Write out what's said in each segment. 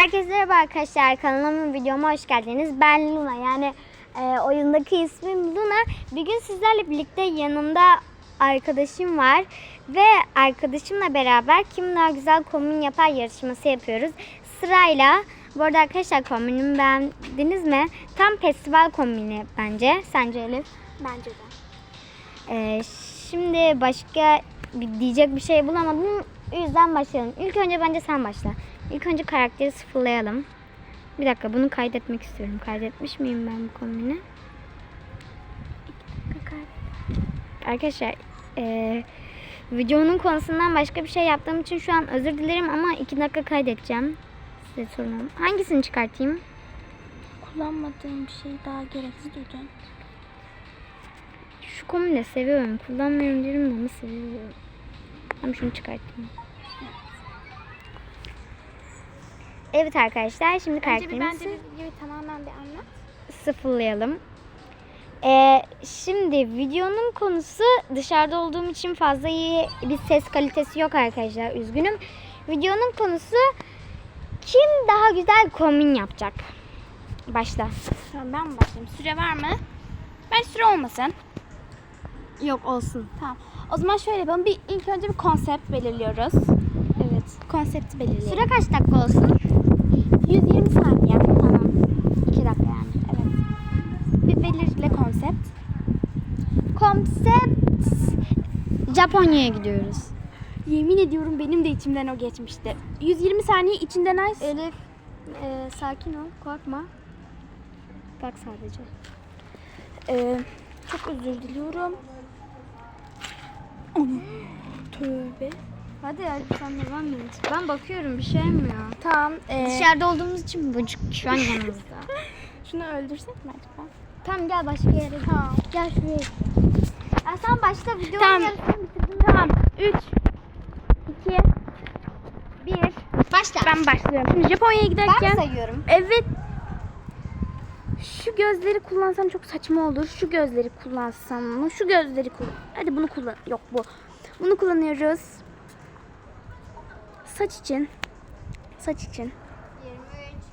Herkese merhaba arkadaşlar. Kanalıma videoma hoş geldiniz. Ben Luna. Yani e, oyundaki ismim Luna. Bugün sizlerle birlikte yanımda arkadaşım var. Ve arkadaşımla beraber kim daha güzel kombin yapar yarışması yapıyoruz. Sırayla bu arada arkadaşlar kombinimi beğendiniz mi? Tam festival kombini bence. Sence Elif? Bence de. Ee, şimdi başka bir diyecek bir şey bulamadım. O yüzden başlayalım. İlk önce bence sen başla. İlk önce karakteri sıfırlayalım. Bir dakika bunu kaydetmek istiyorum. Kaydetmiş miyim ben bu kombini? Arkadaşlar eee, videonun konusundan başka bir şey yaptığım için şu an özür dilerim ama iki dakika kaydedeceğim. Size sorun. Hangisini çıkartayım? Kullanmadığım bir şey daha gereksiz duydun. Şu kombini de seviyorum. Kullanmıyorum diyorum ama seviyorum. Ama şunu çıkartayım. Evet arkadaşlar şimdi Bence bir karakterimizi bence bir videoyu tamamen bir anlat. sıfırlayalım. Ee, şimdi videonun konusu dışarıda olduğum için fazla iyi bir ses kalitesi yok arkadaşlar. Üzgünüm. Videonun konusu kim daha güzel kombin yapacak? Başla. Ben mi başlayayım? Süre var mı? Ben süre olmasın. Yok olsun. Tamam. O zaman şöyle yapalım. Bir, ilk önce bir konsept belirliyoruz. Evet. Konsepti belirleyelim. Süre kaç dakika olsun? 120 saniye. Tamam. 2 dakika yani. Evet. Bir belirle konsept. Konsept Japonya'ya gidiyoruz. Yemin ediyorum benim de içimden o geçmişti. 120 saniye içinden ay. Elif e, sakin ol korkma. Bak sadece. Ee, çok özür diliyorum. Onu. Tövbe. Hadi hadi sen devam et. Ben bakıyorum bir şey mi ya? Tamam. ee, Dışarıda olduğumuz için böcek şu an yanımızda. Şunu öldürsek mi acaba? tamam gel başka yere. Tamam. Gel şuraya. Ya sen başta videonun Tamam. yarısını bitirdin. Tamam. 3 2 1 Başla. Ben başlıyorum. Şimdi Japonya'ya ben giderken sayıyorum. Evet. Şu gözleri kullansam çok saçma olur. Şu gözleri kullansam mı? Şu gözleri kullan. Hadi bunu kullan. Yok bu. Bunu kullanıyoruz. Saç için. Saç için. 23.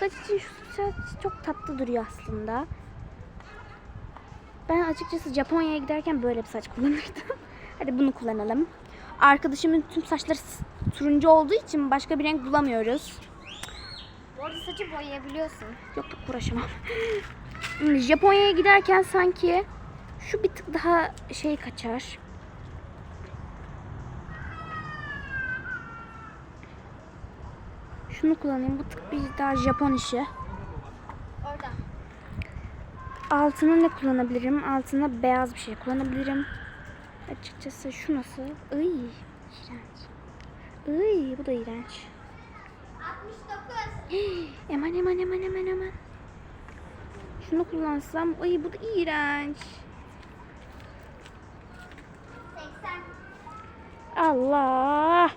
Saç için şu saç çok tatlı duruyor aslında. Ben açıkçası Japonya'ya giderken böyle bir saç kullanırdım. Hadi bunu kullanalım. Arkadaşımın tüm saçları turuncu olduğu için başka bir renk bulamıyoruz. Bu arada saçı boyayabiliyorsun. Yok yok uğraşamam. Japonya'ya giderken sanki şu bir tık daha şey kaçar. Şunu kullanayım. Bu tık bir daha Japon işi. Orada. Altına ne kullanabilirim? Altına beyaz bir şey kullanabilirim. Açıkçası şu nasıl? Iy, iğrenç. Iy, bu da iğrenç. 69. Eman eman eman eman eman. Şunu kullansam, ay bu da iğrenç. 80. Allah.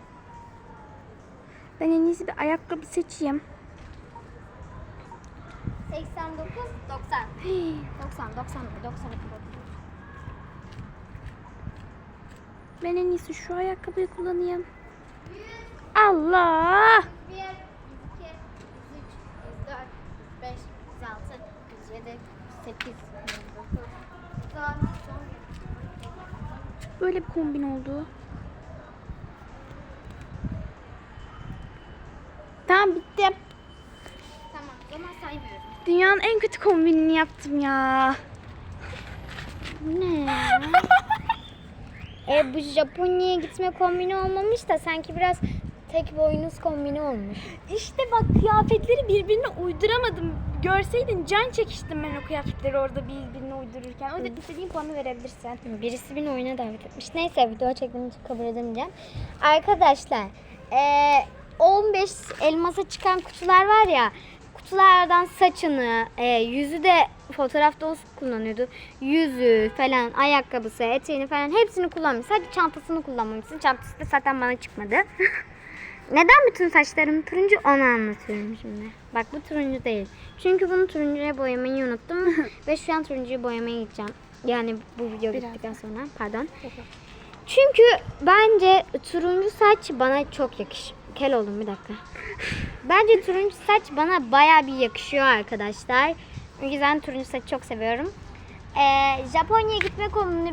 Ben en iyisi bir ayakkabı seçeyim. 89. 90. Hey, 90. 90. 92. Ben en iyisi şu ayakkabıyı kullanayım. Allah. 1, 2, 103, 104, 105, 106, 107, 108, 109, 10, Böyle bir kombin oldu. Tamam bitti. Tamam, zaman saymıyorum. Dünyanın en kötü kombinini yaptım ya. Bu ne ya? e bu Japonya'ya gitme kombini olmamış da sanki biraz tek boynuz kombini olmuş. İşte bak kıyafetleri birbirine uyduramadım. Görseydin can çekiştim ben o kıyafetleri orada birbirine uydururken. O yüzden istediğin puanı verebilirsin. Birisi beni oyuna davet etmiş. Neyse video çektiğim için kabul edemeyeceğim. Arkadaşlar eee 15 elmasa çıkan kutular var ya kutulardan saçını, eee, yüzü de fotoğrafta o kullanıyordu. Yüzü falan, ayakkabısı, eteğini falan hepsini kullanmış. Sadece çantasını kullanmamışsın. Çantası da zaten bana çıkmadı. Neden bütün saçlarım turuncu onu anlatıyorum şimdi. Bak bu turuncu değil. Çünkü bunu turuncuya boyamayı unuttum. Ve şu an turuncuyu boyamaya gideceğim. Yani bu video Biraz. bittikten sonra pardon. Çünkü bence turuncu saç bana çok yakışır. Kel oldum bir dakika. Bence turuncu saç bana baya bir yakışıyor arkadaşlar. O yüzden turuncu saç çok seviyorum. Ee, Japonya'ya gitme konunu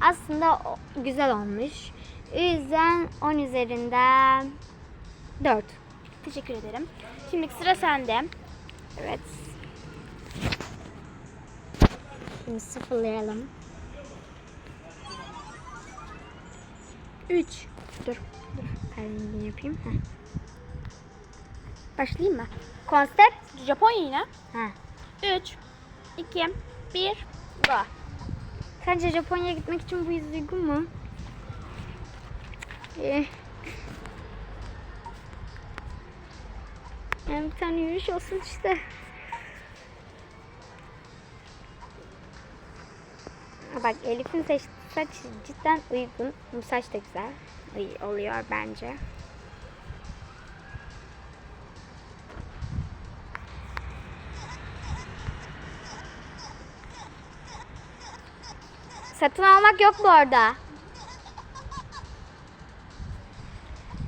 aslında güzel olmuş. O yüzden 10 üzerinden 4. Teşekkür ederim. Şimdi sıra sende. Evet. Şimdi sıfırlayalım. 3. Dur. Dur. Rengini yapayım. Heh. Başlayayım mı? Konsept. Japonya yine. Ha. 3, 2, 1, go. Sence Japonya'ya gitmek için bu yüz uygun mu? Eh. Yani bir tane yürüyüş olsun işte. Bak Elif'in seçtiği saç cidden uygun. Bu saç da güzel Uy- oluyor bence. Satın almak yok bu arada.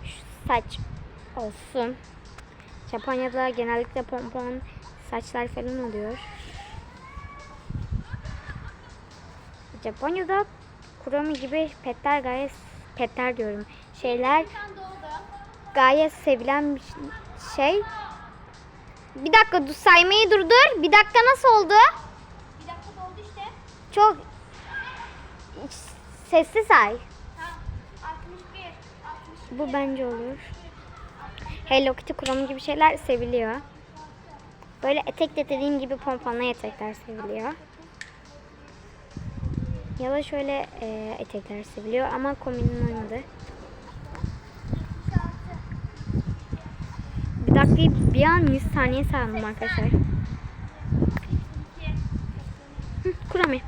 Şu saç olsun. Japonya'da genellikle pompon saçlar falan oluyor. Japonya'da kuromi gibi petler gayet petler diyorum. Şeyler gayet sevilen bir şey. Bir dakika dur saymayı durdur. Bir dakika nasıl oldu? Bir dakika doldu işte. Çok sesli say. Tamam. 61, 60. Bu bence olur. Hello Kitty kuramı gibi şeyler seviliyor. Böyle etekle dediğim gibi pomponlu etekler seviliyor. Ya da şöyle e, etekler seviliyor ama kombinin olmadı. Bir dakikayı bir an 100 saniye sayalım arkadaşlar. Kurami.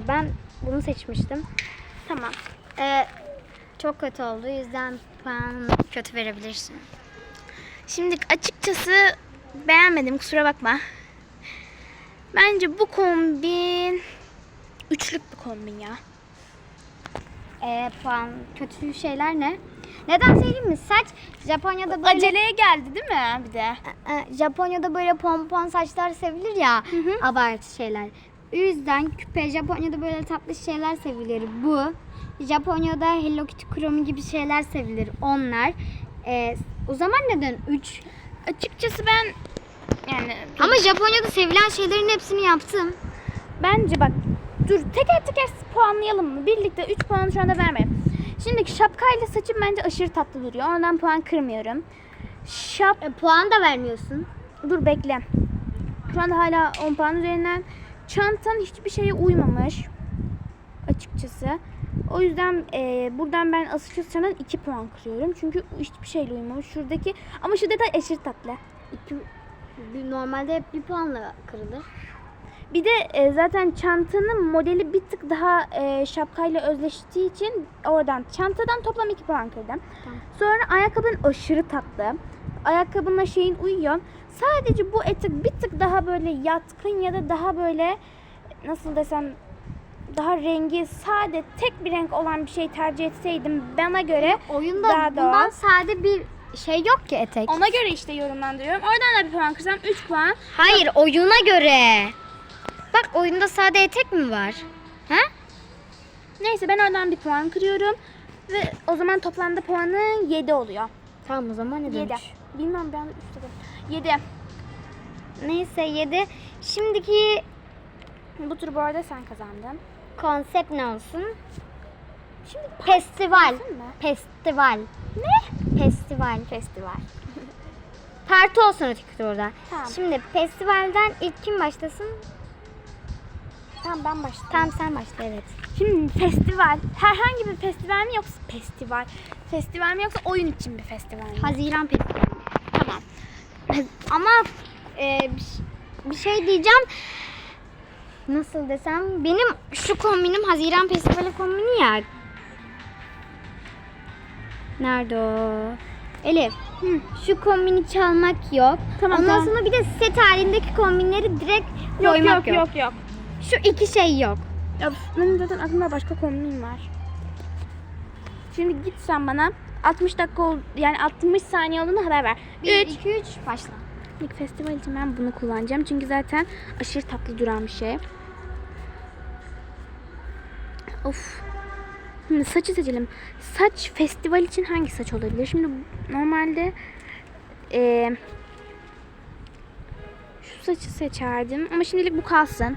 E, ben bunu seçmiştim. Tamam. E, çok kötü oldu. Yüzden puan kötü verebilirsin. Şimdi açıkçası beğenmedim kusura bakma. Bence bu kombin üçlük bir kombin ya. E, puan kötü şeyler ne? Neden söyleyeyim mi? Saç Japonya'da böyle Aceleye geldi değil mi bir de? e, Japonya'da böyle pompon saçlar sevilir ya. hı. Abartı şeyler. O yüzden küpe Japonya'da böyle tatlı şeyler sevilir. Bu Japonya'da Hello Kitty kuromi gibi şeyler sevilir. Onlar. E, o zaman neden 3? Açıkçası ben yani Ama Japonya'da sevilen şeylerin hepsini yaptım. bence bak dur teker teker puanlayalım mı? Birlikte 3 puan şu anda vermeyelim. Şimdi şapkayla saçım bence aşırı tatlı duruyor. Ondan puan kırmıyorum. Şap E, puan da vermiyorsun. Dur bekle. Şu anda hala 10 puan üzerinden. Çantan hiçbir şeye uymamış. Açıkçası. O yüzden e, buradan ben açıkçası sana 2 puan kırıyorum. Çünkü hiçbir şeyle uymamış. Şuradaki ama şu detay aşırı tatlı. İki, bir- normalde hep bir puanla kırılır. Bir de e, zaten çantanın modeli bir tık daha e, şapkayla özleştiği için oradan çantadan toplam 2 puan kırdım. Tamam. Sonra ayakkabın aşırı tatlı. Ayakkabınla şeyin uyuyor. Sadece bu etek bir tık daha böyle yatkın ya da daha böyle nasıl desem daha rengi sade tek bir renk olan bir şey tercih etseydim bana göre Oyunda Daha bundan doğal. sade bir şey yok ki etek. ona göre işte yorumlandırıyorum. Oradan da bir puan kırsam 3 puan. Hayır oyuna göre. Bak oyunda sade etek mi var? Ha? Neyse ben oradan bir puan kırıyorum. Ve o zaman toplamda puanı 7 oluyor. Tamam o zaman neden 7. üç? Bilmem ben 3 dedim. 7. Neyse 7. Şimdiki Bu tur bu arada sen kazandın. konsept ne olsun? Şimdi Festival. Festival. Ne? Festival. Festival. Parti olsun öteki turda. Tamam. Şimdi festivalden ilk kim başlasın? Tamam ben başlayayım. Tamam sen başla evet. Şimdi festival. Herhangi bir festival mi yoksa festival? Festival mi yoksa oyun için bir festival mi? Haziran Festivali. Tamam. Ama e, bir, şey diyeceğim. Nasıl desem benim şu kombinim Haziran Festivali kombini ya. Nerede o? Elif. Hı. Şu kombini çalmak yok. Tamam, Ondan tamam. sonra bir de set halindeki kombinleri direkt Yok koymak yok yok yok. Şu iki şey yok. Ya benim zaten aklımda başka kombinim var. Şimdi git sen bana 60 dakika ol, yani 60 saniye olduğunda haber ver. 1, 3. 2, 3 başla. İlk festival için ben bunu kullanacağım. Çünkü zaten aşırı tatlı duran bir şey. Of. Şimdi saçı seçelim. Saç festival için hangi saç olabilir? Şimdi normalde eee, şu saçı seçerdim ama şimdilik bu kalsın.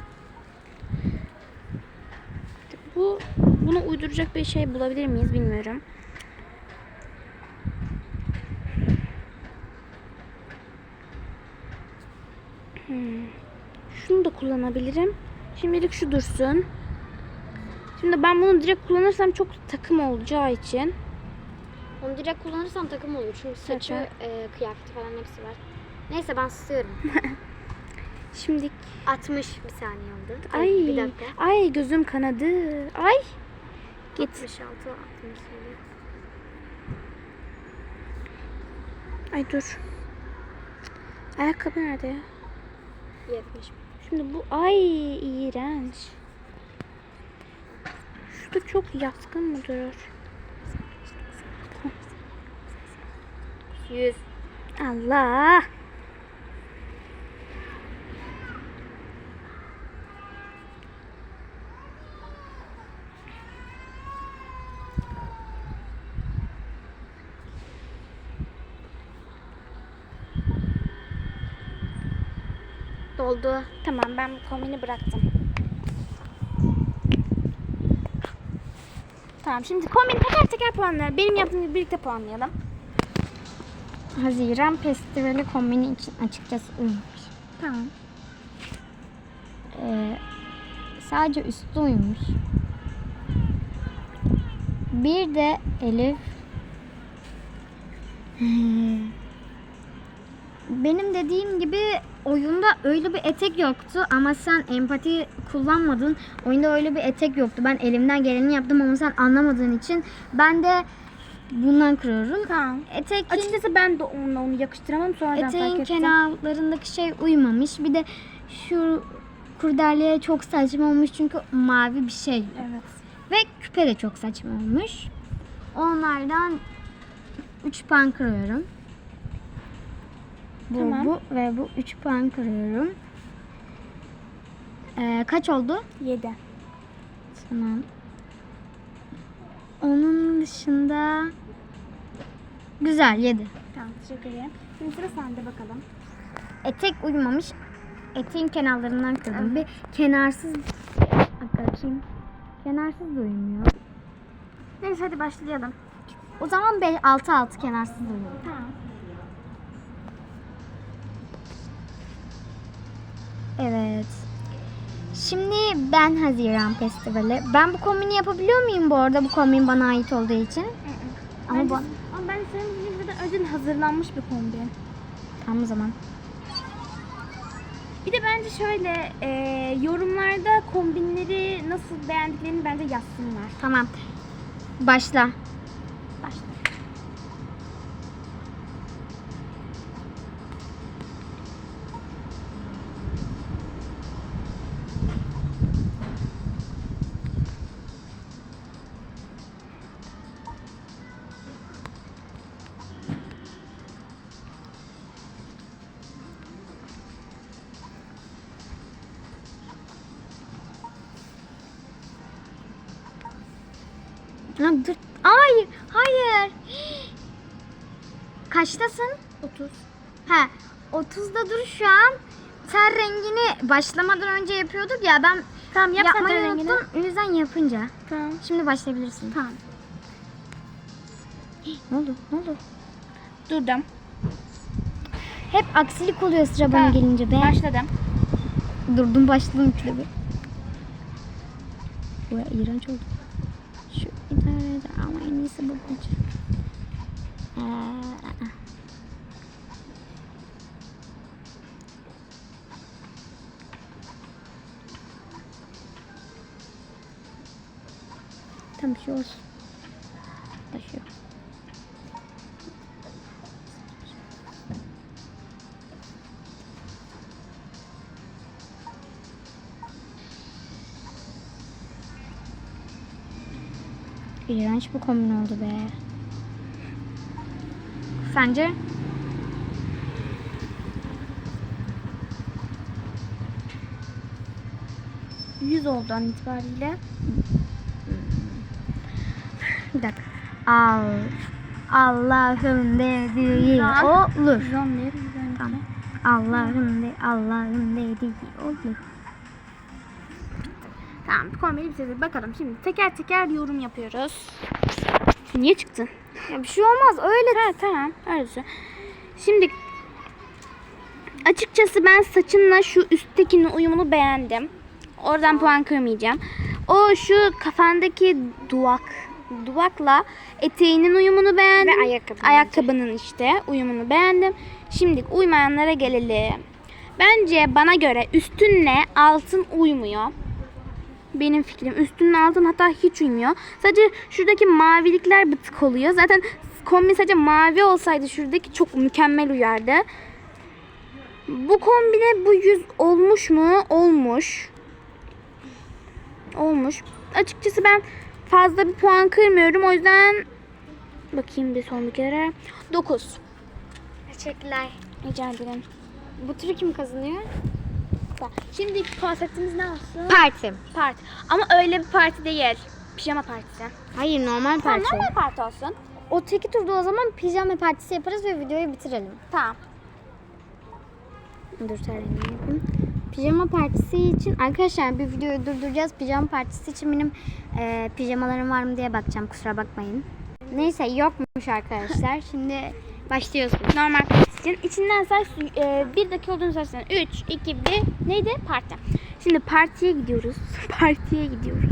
Bu bunu uyduracak bir şey bulabilir miyiz bilmiyorum. Hmm. Şunu da kullanabilirim. Şimdilik şu dursun. Şimdi ben bunu direkt kullanırsam çok takım olacağı için. Onu direkt kullanırsam takım olur. Çünkü saçı, e, kıyafeti falan hepsi var. Neyse ben susuyorum. Şimdi 60 bir saniye oldu. ay Bir dakika. ay gözüm kanadı. Ay git. 66, 67. Ay dur. Ayakkabı nerede ya? 70. Şimdi bu ay iğrenç. Şu da çok yatkın mı durur? 100. Allah. Doldu. Tamam ben kombini bıraktım. Tamam şimdi kombini teker teker puanlayalım. Benim yaptığım gibi birlikte puanlayalım. Haziran Festivali kombini için açıkçası uymuş. Tamam. Ee, sadece üstü uymuş. Bir de Elif Hmm. benim dediğim gibi oyunda öyle bir etek yoktu ama sen empati kullanmadın. Oyunda öyle bir etek yoktu. Ben elimden geleni yaptım ama sen anlamadığın için ben de bundan kırıyorum. Tamam. Etek Açıkçası ben de onunla onu yakıştıramam sonradan fark Eteğin kenarlarındaki şey uymamış. Bir de şu kurdeleye çok saçma olmuş çünkü mavi bir şey. Evet. Ve küpe de çok saçma olmuş. Onlardan 3 puan kırıyorum. Bu, Tamam. bu ve bu 3 puan kırıyorum. Ee, kaç oldu? 7. Tamam. Onun dışında güzel 7. Tamam teşekkür ederim. Şimdi sıra sende bakalım. Etek uymamış. Eteğin kenarlarından kırdım. Bir kenarsız bakayım. Kenarsız da uymuyor. Neyse hadi başlayalım. O zaman 6 6 kenarsız uyuyor. Tamam. Evet. Şimdi ben Haziran Festivali. Ben bu kombini yapabiliyor muyum bu arada? Bu kombin bana ait olduğu için. Ama Ama, bu... ama ben senin gibi zaten önceden hazırlanmış bir kombin. Tamam o zaman. Bir de bence şöyle e, yorumlarda kombinleri nasıl beğendiklerini bence yazsınlar. Tamam. Başla. Ha, dur. Hayır. Hayır. Kaçtasın? 30. Ha, 30'da dur şu an. Ter rengini başlamadan önce yapıyorduk ya ben Tamam yap sen yapmayı rengini. unuttum. O yüzden yapınca. Tamam. Şimdi başlayabilirsin. Tamam. Ne oldu? Ne oldu? Durdum. Hep aksilik oluyor sıra bana Tamam. gelince be. Başladım. Durdum başladım ikide bir. Bu iğrenç oldu. Eder ama en iyisi bence. Ee, Tam bir şey olsun. İğrenç bir kombin oldu be. Sence? Yüz oldu an itibariyle. Bir dakika. Al. Allah'ın dediği olur. Allah'ın de Allah'ın dediği olur. Tamam kombini bitirdik. Bakalım şimdi teker teker yorum yapıyoruz. Niye çıktın? Ya bir şey olmaz öyle. Ha, tamam öyleyse. Şimdi açıkçası ben saçınla şu üsttekinin uyumunu beğendim. Oradan puan kırmayacağım. O şu kafandaki duvak duvakla eteğinin uyumunu beğendim. Ve ayakkabı. Ayakkabının işte uyumunu beğendim. Şimdi uymayanlara gelelim. Bence bana göre üstünle altın uymuyor. Benim fikrim üstünle altın hatta hiç uymuyor. Sadece şuradaki mavilikler bir tık oluyor. Zaten kombin sadece mavi olsaydı şuradaki çok mükemmel uyardı. Bu kombine bu yüz olmuş mu? Olmuş. Olmuş. Açıkçası ben fazla bir puan kırmıyorum. O yüzden bakayım bir son bir kere. 9. Teşekkürler. Rica ederim. Bu turu kim kazanıyor? Şimdi konseptimiz ne olsun? Parti. Parti. Ama öyle bir parti değil. Pijama partisi. Hayır normal Tamam parti. normal parti olsun. O teki turda o zaman pijama partisi yaparız ve videoyu bitirelim. Tamam. Dur yapayım. Pijama partisi için arkadaşlar bir videoyu durduracağız. Pijama partisi için benim e, pijamalarım var mı diye bakacağım. Kusura bakmayın. Neyse yokmuş arkadaşlar. Şimdi başlıyoruz. Normal için. İçinden say e, bir dakika olduğunu söylersen. 3, 2, 1. Neydi? Parti. Şimdi partiye gidiyoruz. Partiye gidiyoruz.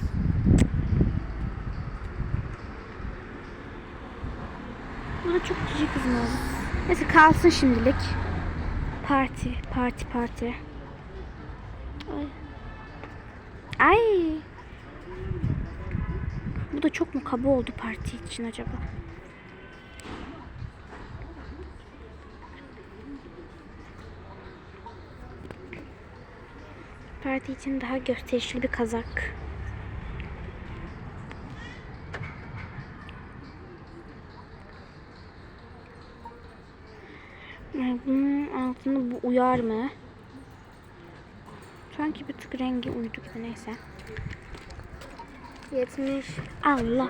Bu da çok cici kızım oldu. Neyse kalsın şimdilik. Parti, parti, parti. Ay. Ay. Bu da çok mu kaba oldu parti için acaba? Parti için daha gösterişli bir kazak. Bunun altında bu uyar mı? Sanki bir tık rengi uydu gibi neyse. 70. Allah.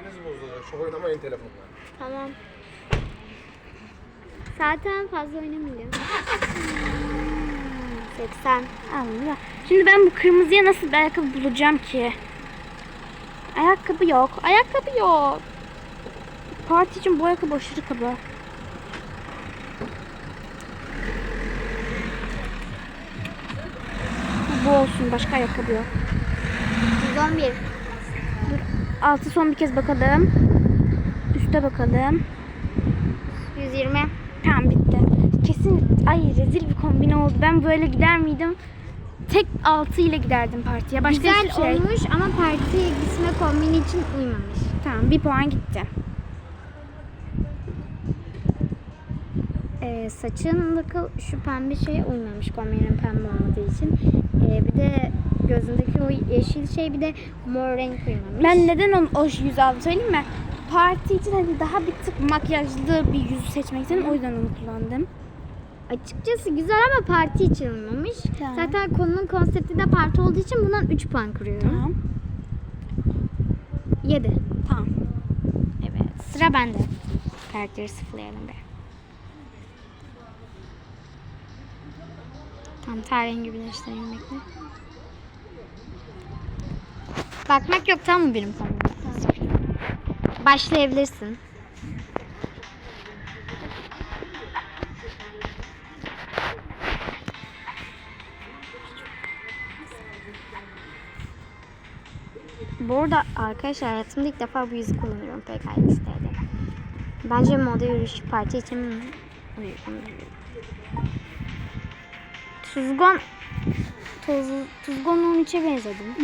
Tamam. Zaten fazla oynamayacağım. 80. Allah. Şimdi ben bu kırmızıya nasıl bir ayakkabı bulacağım ki? Ayakkabı yok. Ayakkabı yok. Parti için bu ayakkabı aşırı kaba. Bu olsun. Başka ayakkabı yok. 111. Altı son bir kez bakalım. Üste bakalım. 120. Tamam bitti. Kesin ay rezil bir kombine oldu. Ben böyle gider miydim? Tek altı ile giderdim partiye. Başka Güzel hiçbir şey. olmuş ama partiye gitme kombini için uymamış. Tamam bir puan gitti. Ee, saçındaki şu pembe şey uymamış kombinin pembe olmadığı için. Ee, bir de gözündeki o yeşil şey bir de mor renk uymamış. Ben neden onu, o yüzü aldım söyleyeyim mi? Parti için hani daha bir tık makyajlı bir yüzü seçmek istedim. O yüzden onu kullandım. Açıkçası güzel ama parti için uymamış. Tamam. Zaten konunun konsepti de parti olduğu için bundan 3 puan kırıyorum. Tamam. 7. Tamam. Evet. Sıra bende. Karakteri sıfırlayalım be. Tamam ten rengi birleştireyim bekle. Bakmak yok tamam mı benim konuda? Başlayabilirsin. Bu arada arkadaşlar hayatımda ilk defa bu yüzü kullanıyorum PKX'de. Bence moda yürüyüş parti için uygun. Tuzgon Tuz, Tuzgon'un içe benzedim.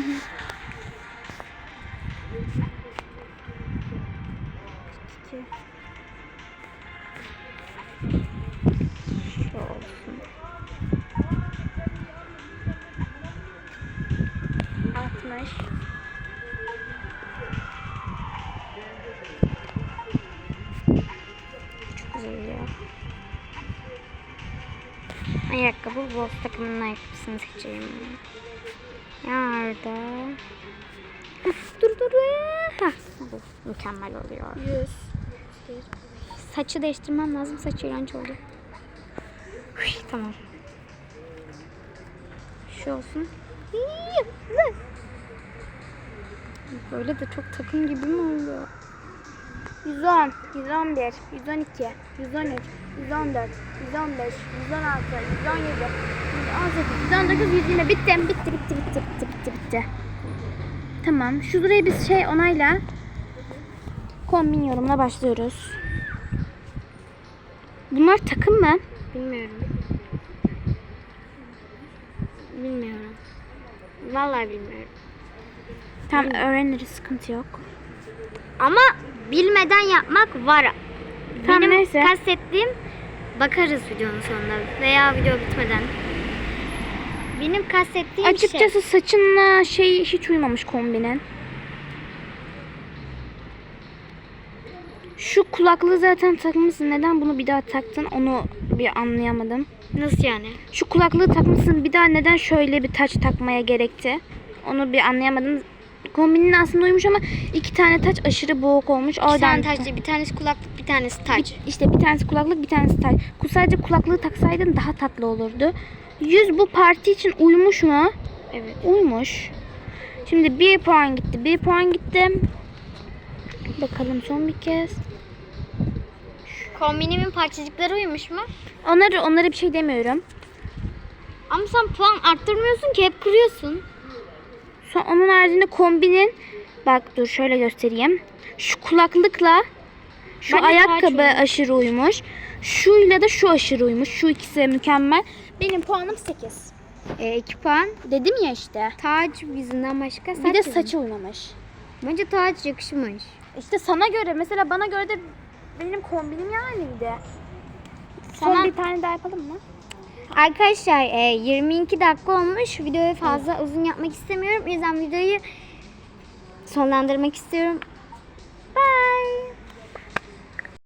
Takımının ayakkabısını seçeyim. Nerede? Dur dur. Hah, mükemmel oluyor. Yüz. Saçı değiştirmem lazım. Saç iğrenç oldu. Hıy, tamam. Şu olsun. Böyle de çok takım gibi mi oluyor? 110, 111, 112, 113, 114, 115, 116, 117, 118, 119, 120. Bitti, bitti, bitti, bitti, bitti, bitti, bitti. Tamam, şu sırayı biz şey onayla kombin yorumuna başlıyoruz. Bunlar takım mı? Bilmiyorum. Bilmiyorum. Vallahi bilmiyorum. Tam öğreniriz, sıkıntı yok. Ama bilmeden yapmak var. Tamam, Benim neyse. kastettiğim bakarız videonun sonunda veya video bitmeden. Benim kastettiğim Açıkçası şey. saçınla şey hiç uymamış kombinin. Şu kulaklığı zaten takmışsın. Neden bunu bir daha taktın onu bir anlayamadım. Nasıl yani? Şu kulaklığı takmışsın bir daha neden şöyle bir taç takmaya gerekti? Onu bir anlayamadım. Kombinin aslında uymuş ama iki tane taç aşırı boğuk olmuş. İki tane Oradan taç, bir tanesi kulaklık, bir tanesi taç. işte bir tanesi kulaklık bir tanesi taç. Sadece kulaklığı taksaydın daha tatlı olurdu. Yüz bu parti için uymuş mu? Evet. Uymuş. Şimdi bir puan gitti. Bir puan gitti. Bakalım son bir kez. Kombinimin parçacıkları uymuş mu? Onları onlara bir şey demiyorum. Ama sen puan arttırmıyorsun ki hep kırıyorsun. Son onun haricinde kombinin bak dur şöyle göstereyim. Şu kulaklıkla şu Ben ayakkabı aşırı uymuş. Şuyla da şu aşırı uymuş. Şu ikisi mükemmel. Benim puanım 8. E, iki puan. Dedim ya işte. Taç yüzünden başka saç Bir de saçı uymamış. Bence taç yakışmış. İşte sana göre mesela bana göre de benim kombinim yanıydı. Son Tamam. bir tane daha yapalım mı? Arkadaşlar e, 22 dakika olmuş. Videoyu fazla uzun yapmak istemiyorum. O yüzden videoyu sonlandırmak istiyorum.